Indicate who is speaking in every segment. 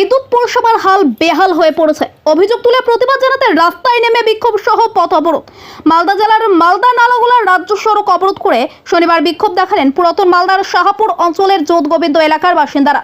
Speaker 1: বিদ্যুৎ পরিষেবার হাল বেহাল হয়ে পড়েছে। অভিযোগ তুলে প্রতিবাদ জানাতে রাস্তায় নেমে বিক্ষোভ সহ পথ অবরোধ। মালদা জেলার মালদা নালাগোলার রাজ্য সড়ক অবরোধ করে শনিবার বিক্ষোভ দেখালেন পুরাতন মালদার শাহাপুর অঞ্চলের যোধগোবিন্দ এলাকার বাসিন্দারা।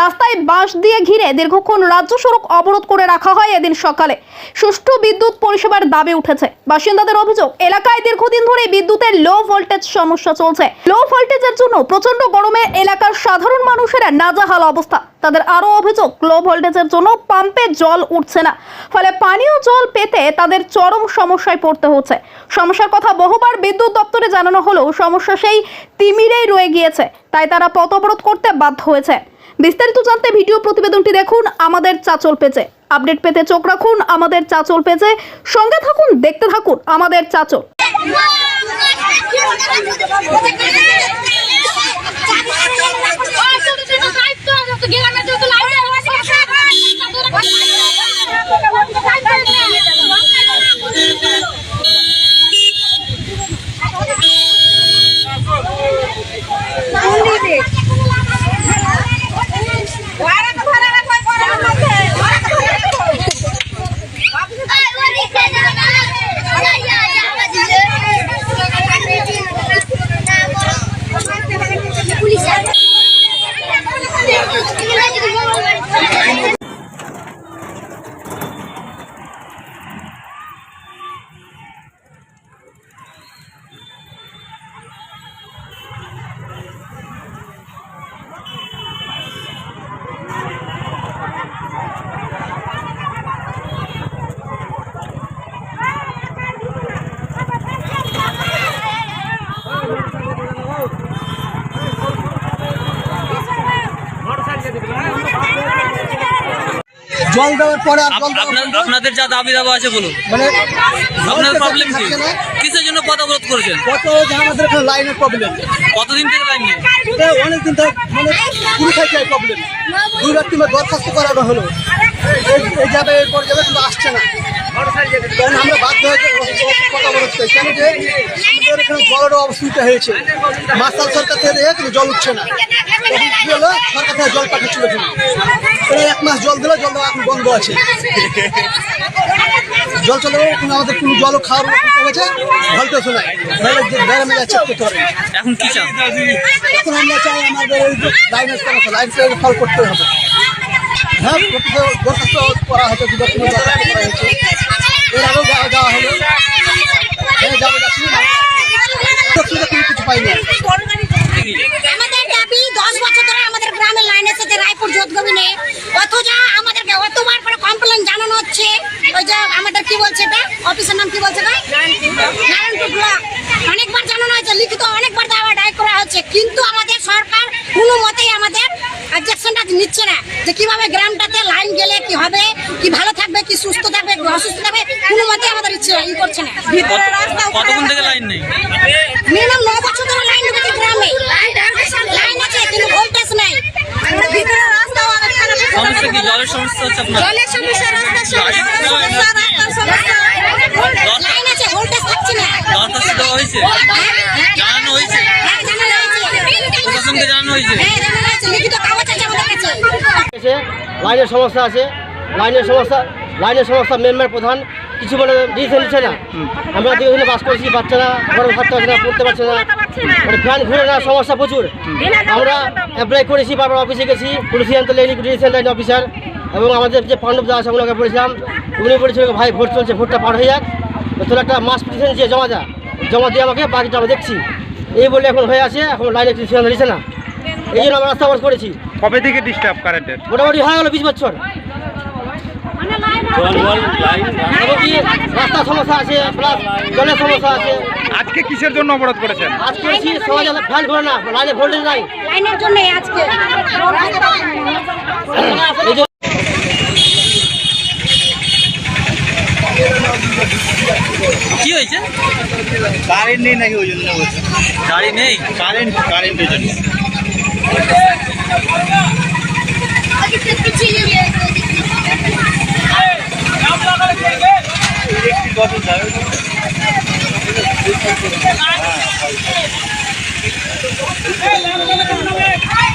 Speaker 1: রাস্তায় বাঁশ দিয়ে ঘিরে দীর্ঘক্ষণ রাজ্য সড়ক অবরোধ করে রাখা হয় এদিন সকালে। সুষ্ঠু বিদ্যুৎ পরিষেবার দাবি উঠেছে। বাসিন্দাদের অভিযোগ, এলাকায় দীর্ঘদিন ধরে বিদ্যুতের লো ভোল্টেজ সমস্যা চলছে। লো ভোল্টেজের জন্য প্রচণ্ড গরমে এলাকার সাধারণ মানুষেরা নাজাহাল অবস্থা। তাদের আরও অভিযোগ লো ভোল্টেজের জন্য পাম্পে জল উঠছে না। ফলে পানীয় জল পেতে তাদের চরম সমস্যায় পড়তে হচ্ছে। সমস্যার কথা বহুবার বিদ্যুৎ দপ্তরে জানানো হলেও সমস্যা সেই তিমিরেই রয়ে গিয়েছে। তাই তারা পথ অবরোধ করতে বাধ্য হয়েছে। বিস্তারিত জানতে ভিডিও প্রতিবেদনটি দেখুন আমাদের চাচল পেজে। আপডেট পেতে চোখ রাখুন আমাদের চাচল পেজে। সঙ্গে থাকুন, দেখতে থাকুন আমাদের চাচল।
Speaker 2: জল দেওয়ার পরে
Speaker 3: আপনাদের যা দাবি দাবা আছে বলুন।
Speaker 2: মানে
Speaker 3: আপনার প্রবলেম কি। কিসের জন্য পথ অবরোধ করেছেন?
Speaker 2: কত আমাদের এখানে লাইনের প্রবলেম
Speaker 3: কতদিন থেকে লাইন নেই
Speaker 2: অনেকদিন ধরে মানে শুরু থেকে প্রবলেম দুই রাত্রি দরখাস্ত করানো হলো। এই- এই যাবে এরপর যাবে কিন্তু আসছে না। তখন আমরা বাধ্য হয়েছে কথা বলতে কেন যে আমাদের এখানে জলের অবস্থিত হয়েছে। মাসাল সরকার থেকে কিন্তু জল উঠছে না। তখন কি হলো সরকার থেকে জল পাঠাচ্ছিল এখানে এক মাস জল দিল জল এখন বন্ধ আছে। জল চলে আমাদের কোনো জলও খাওয়ার মতো হয়ে গেছে ভলটেজও নাই গ্রামে যা করতে পারে
Speaker 3: এখন কি চান?
Speaker 2: এখন আমরা চাই আমাদের লাইনের সমস্যা ফল করতে হবে। হ্যাঁ প্রকৃত হয়েছে করা হয়েছে।
Speaker 4: অফিসের নাম কি বলছে নারায়ণপুর অনেকবার জানানো হয়েছে, লিখিত অনেকবার ডাই করা হচ্ছে। কিন্তু আমাদের সরকার কোনো মতেই আমাদের অবজেকশনটা নিচ্ছে না। যে কীভাবে গ্রামটাতে লাইন গেলে কি হবে, কি ভালো থাকবে, কি সুস্থ অসুস্থ থাকবে কোনো মতে আমাদের ইচ্ছে ই করছে না।
Speaker 3: কত- কতক্ষণ থেকে লাইন নেই?
Speaker 4: মিনিমাম ন বছর ধরে লাইন ঢুকেছে গ্রামে। লাইন আছে কিন্তু ভোল্টেজ নাই।
Speaker 3: সমস্যা কি জলের সমস্যা হচ্ছে আপনার।
Speaker 4: জলের সমস্যা রাস্তার সমস্যা রাস্তার সমস্যা। লাইন আছে ভোল্টেজ থাকছে না।
Speaker 3: দরখাস্ত দেওয়া হয়েছে। জানানো হয়েছে।
Speaker 4: হ্যাঁ।
Speaker 3: প্রশাসনকে
Speaker 4: হ্যাঁ, জানানো হয়েছে। লিখিত কাগজ আছে আমাদের কাছে।
Speaker 5: লাইনের সমস্যা আছে লাইনের সমস্যা লাইনের সমস্যা মেম্বার প্রধান কিছু মানে ডিসিশন নিচ্ছে না। আমরা দীর্ঘদিনে বাস করছি বাচ্চারা গরম থাকতে পারছে না পড়তে পারছে না। মানে ফ্যান ঘুরে না সমস্যা প্রচুর। আমরা অ্যাপ্লাই করেছি বারবার অফিসে গেছি সিদ্ধান্ত লেনি ডিসিশন লাইন অফিসার এবং আমাদের যে পাণ্ডব দা আছে ওনাকে বলেছিলাম উনি বলেছিল ভাই ভোট চলছে ভোটটা পার হয়ে যাক। তোর একটা মাস পিটিশন দিয়ে জমা যা জমা দিয়ে আমাকে বাকিটা আমরা দেখছি। এই বলে এখন হয়ে আছে এখন লাইনে সিদ্ধান্ত নিচ্ছে না। এই জন্য আমরা রাস্তা করেছি।
Speaker 6: কবে থেকে ডিস্টার্ব কারেন্টের
Speaker 5: মোটামুটি হয়ে গেল বিশ বছর। এমনকি সমস্যা আছে প্লাস জলের সমস্যা আছে।
Speaker 6: আজকে কিসের জন্য অবরোধ করেছেন?
Speaker 5: আজ করেছি সমাজ ফ্যান ঘুরে না লাইনে ভোল্টেজ নাই।
Speaker 4: লাইনের জন্য আজকে।
Speaker 3: কি হয়েছে?
Speaker 7: কারেন্ট নেই নাকি ওই জন্য
Speaker 3: গাড়ি নেই?
Speaker 7: কারেন্ট কারেন্টের জন্য। হ্যাঁ